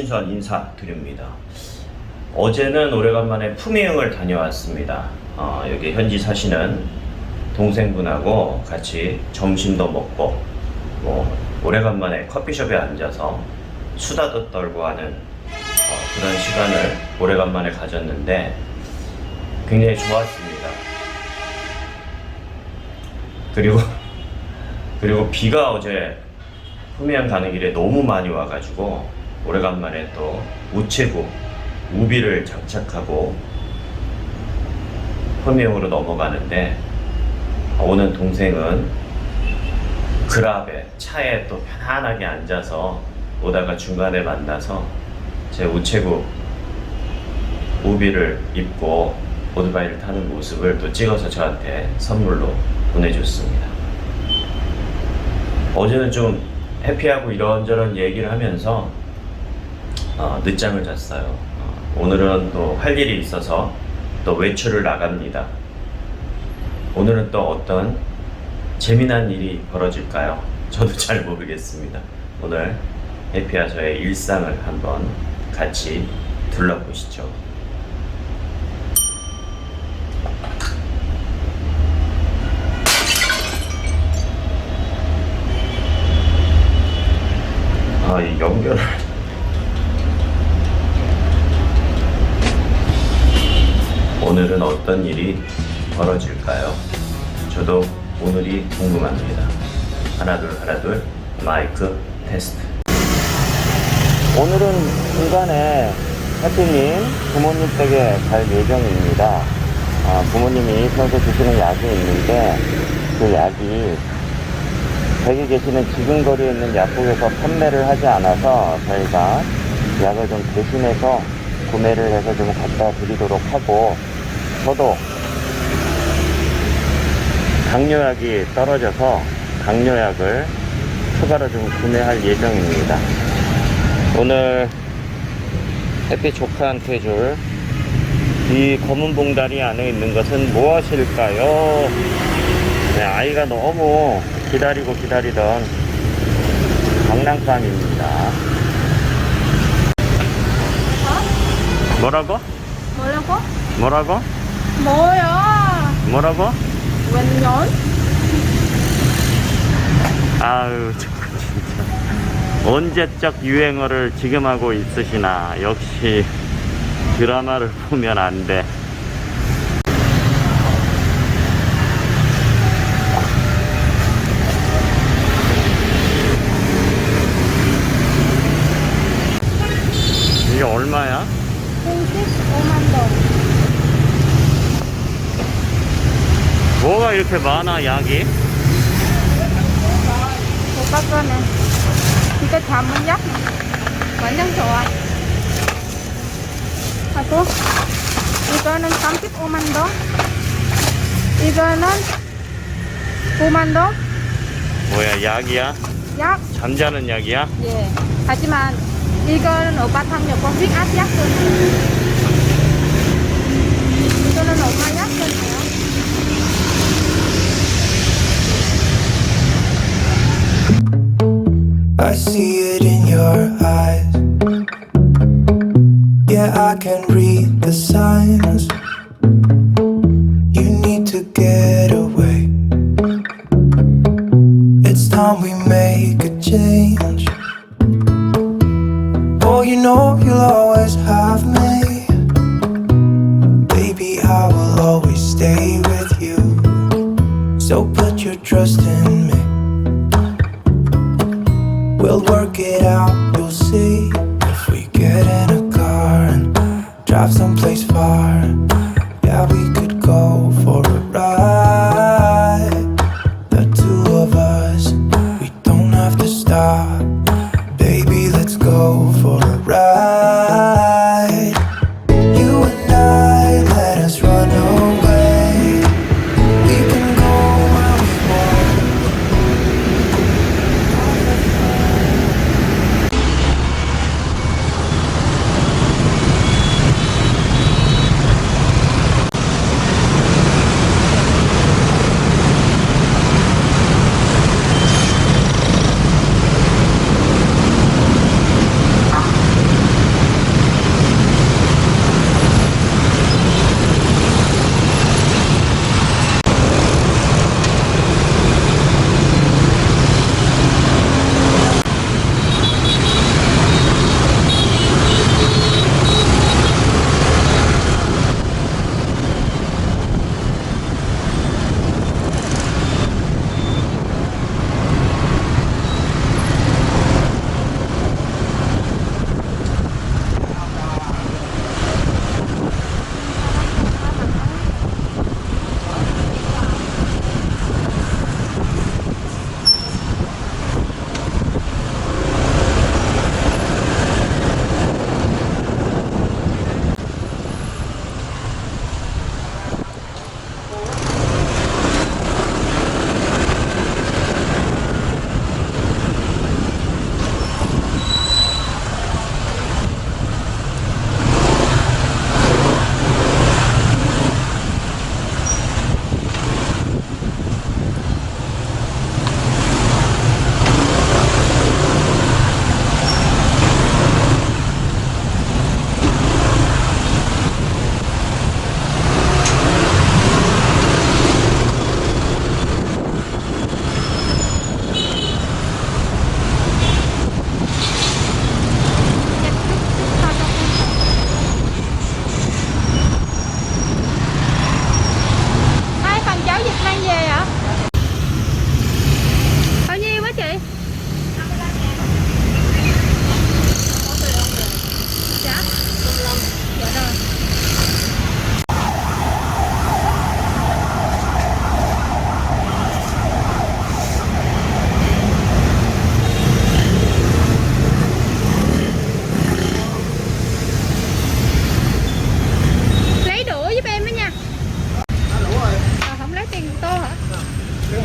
신선 인사드립니다. 어제는 오래간만에 품위흥을 다녀왔습니다. 어, 여기 현지 사시는 동생분하고 같이 점심도 먹고 뭐 오래간만에 커피숍에 앉아서 수다도 떨고 하는 어, 그런 시간을 오래간만에 가졌는데 굉장히 좋았습니다. 그리고 그리고 비가 어제 후미안 가는 길에 너무 많이 와가지고 오래간만에 또 우체국 우비를 장착하고 후미용으로 넘어가는데 오는 동생은 그랍에 차에 또 편안하게 앉아서 오다가 중간에 만나서 제 우체국 우비를 입고 오토바이를 타는 모습을 또 찍어서 저한테 선물로 보내줬습니다. 어제는 좀 해피하고 이런저런 얘기를 하면서 어, 늦잠을 잤어요. 어, 오늘은 또 할 일이 있어서 또 외출을 나갑니다. 오늘은 또 어떤 재미난 일이 벌어질까요? 저도 잘 모르겠습니다. 오늘 해피아저의 일상을 한번 같이 둘러보시죠. 아, 이 연결을. 오늘은 어떤 일이 벌어질까요? 저도 오늘이 궁금합니다. 하나, 둘, 하나, 둘, 마이크 테스트. 오늘은 중간에 해피님 부모님 댁에 갈 예정입니다. 아, 부모님이 평소 드시는 약이 있는데 그 약이 댁에 계시는 지금 거리에 있는 약국에서 판매를 하지 않아서 저희가 약을 좀 대신해서 구매를 해서 좀 갖다 드리도록 하고 저도 당뇨약이 떨어져서 당뇨약을 추가로 좀 구매할 예정입니다. 오늘 햇빛 조카한테 줄 이 검은 봉다리 안에 있는 것은 무엇일까요? 네, 아이가 너무 기다리고 기다리던 장난감입니다. 뭐라고? 뭐라고? 뭐라고? 뭐야? 뭐라고? 웬년? 아유, 진짜. 언제적 유행어를 지금 하고 있으시나. 역시 드라마를 보면 안 돼. 이게 얼마야? 35만 동. 뭐가 이렇게 많아, 약이? 오빠 거네. 이거 전문약? 완전 좋아. 하고 이거는 35만 동. 이거는 9만 동. 뭐야, 약이야? 약. 잠자는 약이야? 예. 하지만 이거는 오빠 당뇨병 huyết áp 약끊 I see it in your eyes. Yeah, I can read the signs. Drive someplace far,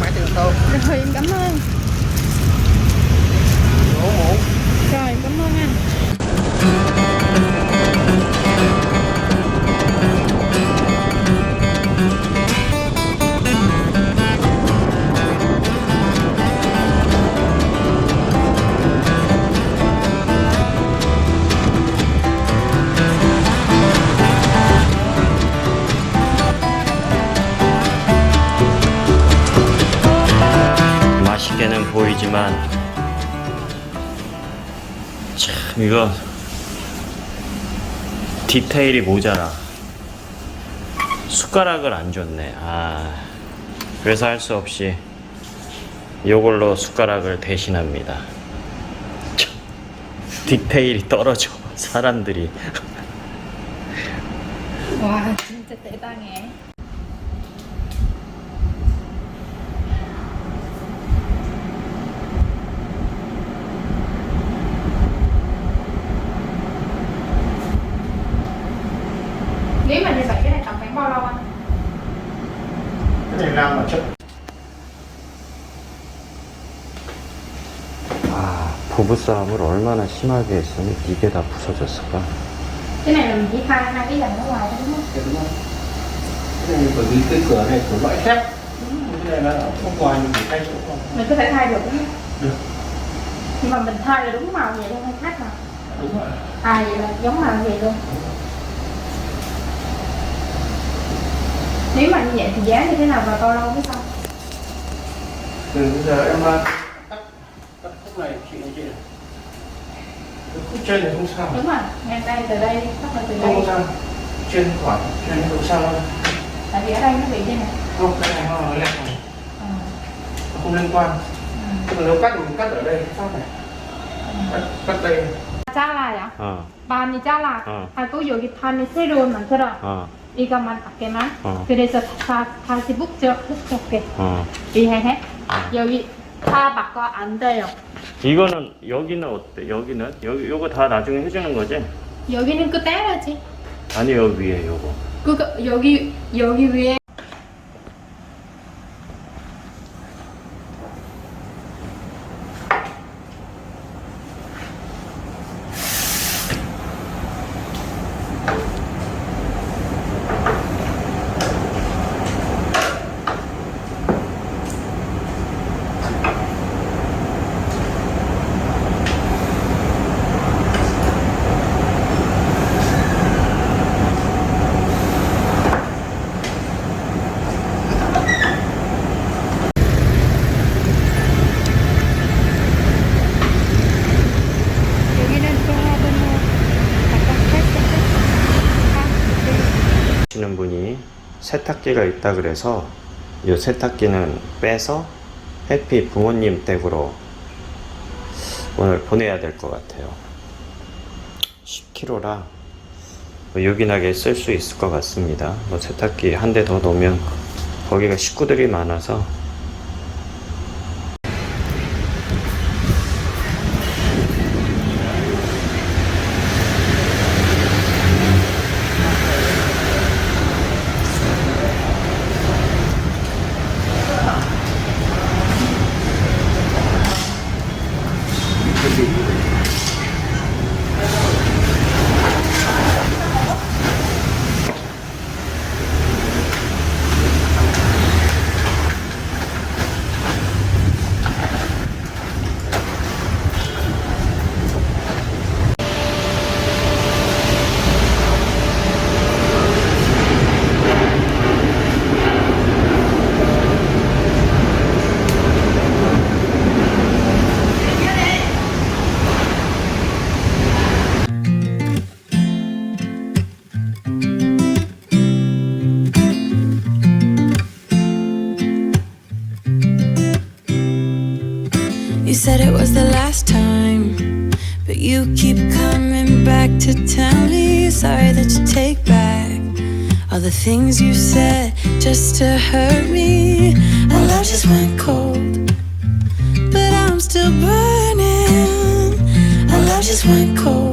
mãi từ tô Rồi em cảm ơn. Ủa muộn Rồi em cảm ơn anh 맛있게는 보이지만 참 이거 디테일이 모자라. 숟가락을 안 줬네. 아 그래서 할 수 없이 이걸로 숟가락을 대신합니다. 참, 디테일이 떨어져. 사람들이. 와 진짜 대단해 Cái này làm mà chất 아 부부싸움을 얼마나 심하게 했으면 이게 다 부서졌을까 Cái này là mình chỉ khai hai cái dòng ở ngoài thôi đúng không? Cái đúng không? Cái này bởi vì cái cửa này của loại thép Cái này là không ngoài mình phải thay chỗ không Mình có thể thay được đúng không? Được Nhưng mà mình thay là đúng màu vậy luôn hay khác màu? Đúng rồi Thay vậy là giống màu vậy luôn Nếu mà như vậy thì giá như thế nào và bao lâu mới xong? Từ bây giờ em uh, cắt Cắt khúc này chị này chị này Cái khúc trên này không sao Đúng rồi, ngang đây từ đây bắt đầu từ Không đây sao Trên khoảng Trên không sao đâu Tại vì ở đây nó bị như này Không, cái này nó lẹt này Ờ, Nó không liên quan ừ. Tức là nếu cắt thì mình cắt ở đây Phát này Cắt, cắt đây 잘라요? 어, 많이 잘라 어. 하고 여기 판에 새로운 만들어 어, 이것만 밖에만 어. 그래서 다, 다시 묶죠 묶게 어. 이해해? 여기 다 바꿔 안 돼요 이거는 여기는 어때? 여기는 여기 요거 다 나중에 해주는 거지? 여기는 그대로지 아니 여기 위에 요거. 그거 여기 여기 위에 여기는 종합번호 바꿔 하시는 분이 세탁기가 있다 그래서 이 세탁기는 빼서 해피 부모님 댁으로 오늘 보내야 될 것 같아요. 10kg라 요긴하게 쓸 수 있을 것 같습니다. 뭐 세탁기 한 대더 놓으면 거기가 식구들이 많아서 said it was the last time, but you keep coming back to tell me sorry that you take back all the things you said just to hurt me. Our love just went cold, but I'm still burning. Our love just went cold.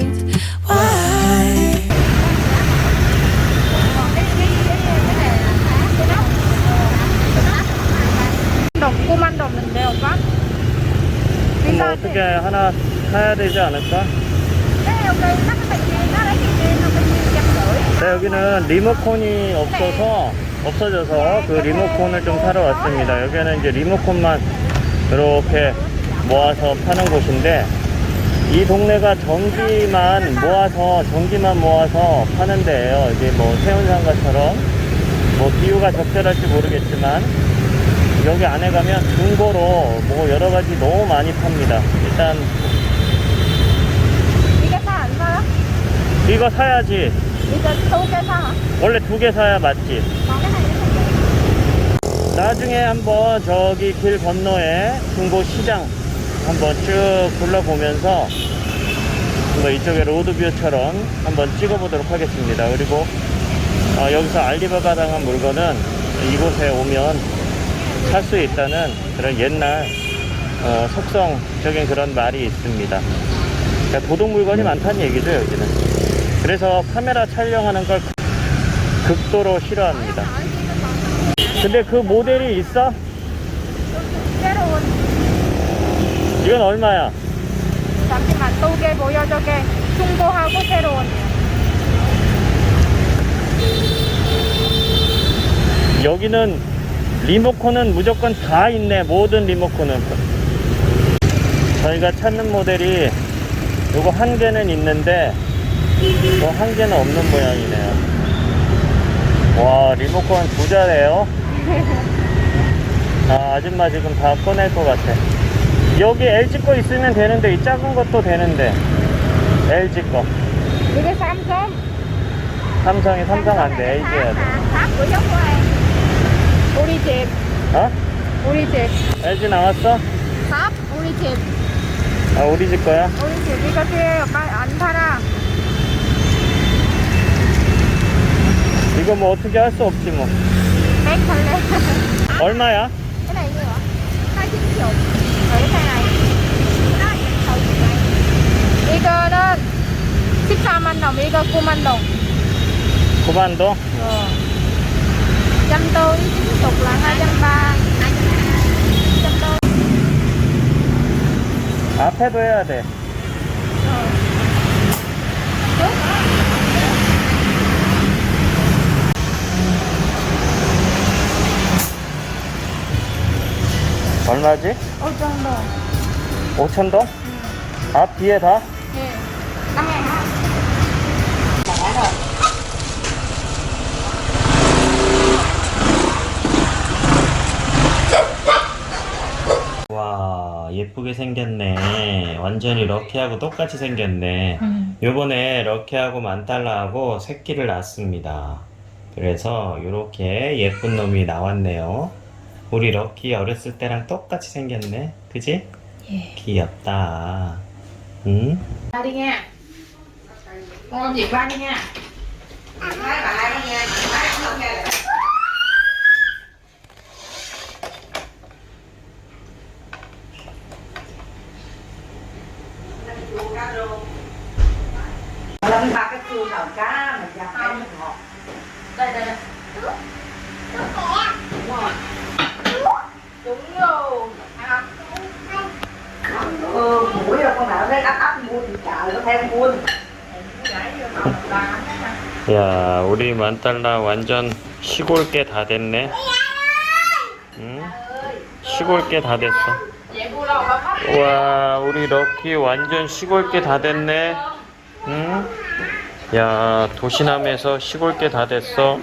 뭐 어떻게 하나 사야 되지 않을까? 네 여기는 리모컨이 없어서 없어져서 그 리모컨을 좀 사러 왔습니다. 여기는 이제 리모컨만 이렇게 모아서 파는 곳인데 이 동네가 전기만 모아서 전기만 모아서 파는 데예요. 이게 뭐 세운상가처럼 뭐 기후가 적절할지 모르겠지만 여기 안에 가면 중고로 뭐 여러 가지 너무 많이 팝니다. 일단 이게 사안 사요? 이거 사야지. 이거 두 개 사. 원래 두 개 사야 맞지. 나중에 한번 저기 길 건너에 중고 시장 한번 쭉 둘러보면서 뭐 이쪽에 로드뷰처럼 한번 찍어보도록 하겠습니다. 그리고 어, 여기서 알리바바 당한 물건은 이곳에 오면 살 수 있다는 그런 옛날 어, 속성적인 그런 말이 있습니다. 그러니까 도둑 물건이 많다는 얘기죠 여기는. 그래서 카메라 촬영하는 걸 극도로 싫어합니다. 근데 그 모델이 있어? 새로운 이건 얼마야? 잠시만 두개 보여줘게 중고하고 새로운 여기는 리모컨은 무조건 다 있네. 모든 리모컨은. 저희가 찾는 모델이 요거 한 개는 있는데 또한 개는 없는 모양이네요. 와, 리모컨 부자네요. 아, 아줌마 지금 다 꺼낼 것 같아. 여기 LG 거 있으면 되는데 이 작은 것도 되는데 LG 거. 이게 삼성 삼성이 삼성 안 돼. LG 해야 돼. 우리 집, 어? 우리 집. LG 나왔어? 밥? 우리 집, 아 우리 집 거야? 우리 집. 이거 뒤에 안 팔아. 이거 뭐 어떻게 할 수 없지 뭐 맥 갈래. 얼마야? 하나 이거 와. 80초. 이거 는 14만동, 이거 9만 동. 고만도? 어. 100도 1 chục là hai trăm ba 아, 앞에도 해야 돼. 얼마지? 어, 5천 동. 5천 동? 앞 뒤에 다? 네. 예쁘게 생겼네. 완전히 럭키하고 똑같이 생겼네. 요번에 럭키하고 만달라하고 새끼를 낳습니다. 그래서 이렇게 예쁜 놈이 나왔네요. 우리 럭키 어렸을 때랑 똑같이 생겼네. 그지? 귀엽다. 응? con làm việc ba đi nha Lần bạc 만달라 완전 시골 게 다 됐네. 응? 시골 게 다 됐어. 와, 우리 럭키 완전 시골 게 다 됐네. 응? 야, 도시남에서 시골 게 다 됐어.